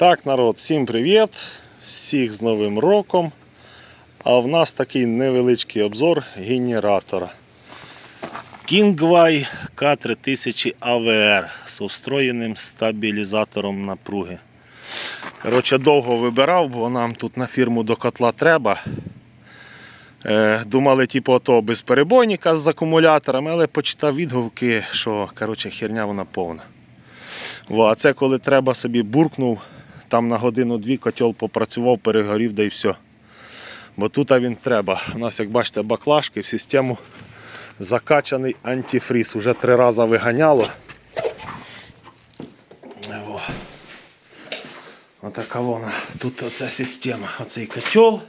Так, народ, всім привіт! Всіх з Новим роком. А в нас такий невеличкий обзор генератора. Kingway K3000 AVR з встроєним стабілізатором напруги. Коротше, довго вибирав, бо нам тут на фірму до котла треба. Е, Думали, типу, ото безперебойника з акумуляторами, але почитав відгуки, що коротше, херня вона повна. Во, а це коли треба собі буркнув, там на годину-дві котел попрацював, перегорів, да і все. Бо тут він треба. У нас, як бачите, баклажки в систему закачаний антифріз. Уже три рази виганяло. Во. Отака вона. Тут оця система, оцей котел.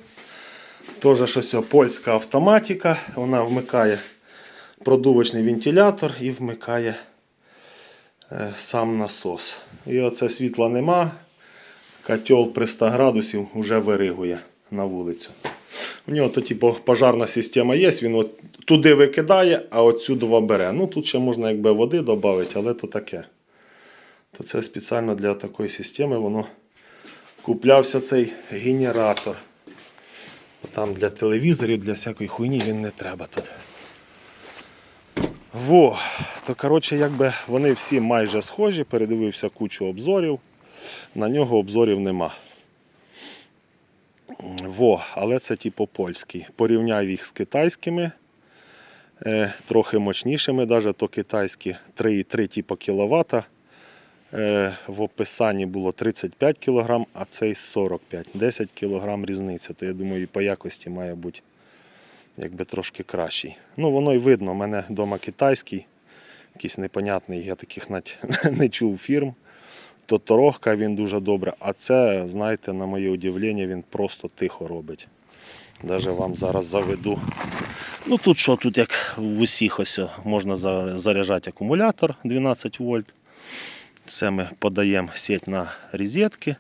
Теж щось польська автоматика. Вона вмикає продувочний вентилятор і вмикає е, сам насос. І оце світла нема. Котел при 100 градусів вже виригує на вулицю. У нього то типу, пожарна система є, він от туди викидає, а отсюди бере. Ну тут ще можна якби води додати, але то таке. То це спеціально для такої системи воно куплявся цей генератор. Там для телевізорів, для всякої хуйні він не треба тут. Во, то коротше, якби вони всі майже схожі, передивився кучу обзорів. На нього обзорів нема. Во, але це типу польський. Порівняв їх з китайськими, е, трохи мощнішими, навіть то китайські 3,3 типу кіловата. Е, в описанні було 35 кг, а цей 45 10 кг різниця. То я думаю, і по якості має бути якби трошки кращий. Ну, воно й видно, у мене вдома китайський, якийсь непонятний, я таких навіть не чув фірм. То торохка він дуже добре, а це, знаєте, на моє удивлення, він просто тихо робить. Даже вам зараз заведу. Ну тут що, тут як в усіх ось можна заряджати акумулятор 12 вольт. Це ми подаємо сеть на розетки.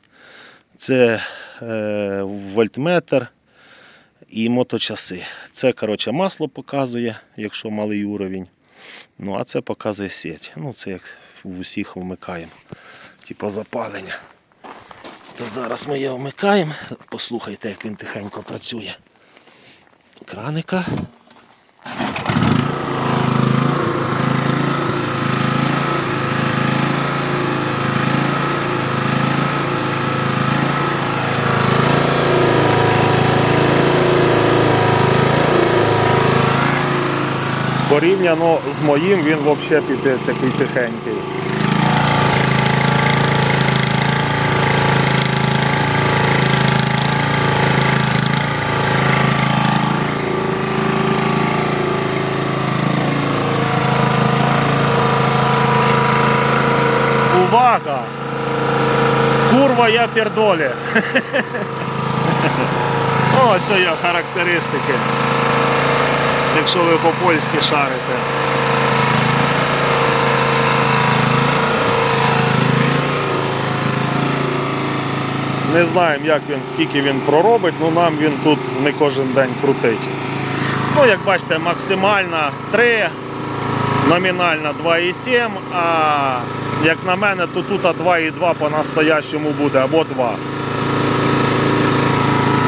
Це е, вольтметр і моточаси. Це коротше, масло показує, якщо малий уровень. Ну, а це показує сеть. Ну, це як в усіх вмикаємо. Типу запалення. То зараз ми його вмикаємо. Послухайте, як він тихенько працює. Краника. Порівняно з моїм він взагалі піпець який тихенький. Увага! Курва я пердолі. Ось його характеристики. Якщо ви по-польськи шарите. Не знаємо, як він, скільки він проробить, ну нам він тут не кожен день крутить. Ну, як бачите, максимальна 3, номінальна 2,7, а як на мене, то тут 2,2 по-настоящому буде або 2.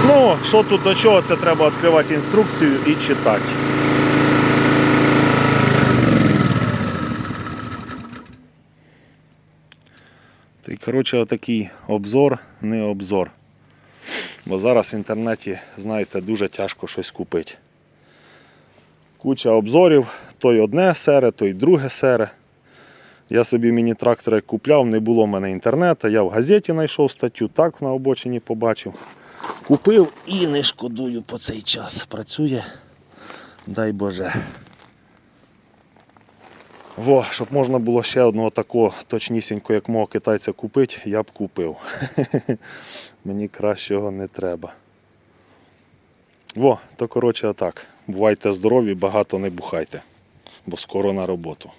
Ну, що тут до чого, це треба відкривати інструкцію і читати. Та коротше, отакий обзор, не обзор. Бо зараз в інтернеті, знаєте, дуже тяжко щось купити. Куча обзорів, той одне сере, той друге сере. Я собі міні-трактор як купляв, не було в мене інтернету, я в газеті знайшов статтю, так на обочині побачив. Купив і не шкодую по цей час. Працює, дай Боже. Во, щоб можна було ще одного такого точнісінько, як мого китайця купити, я б купив. Мені кращого не треба. Во, то коротше отак. Бувайте здорові, багато не бухайте, бо скоро на роботу.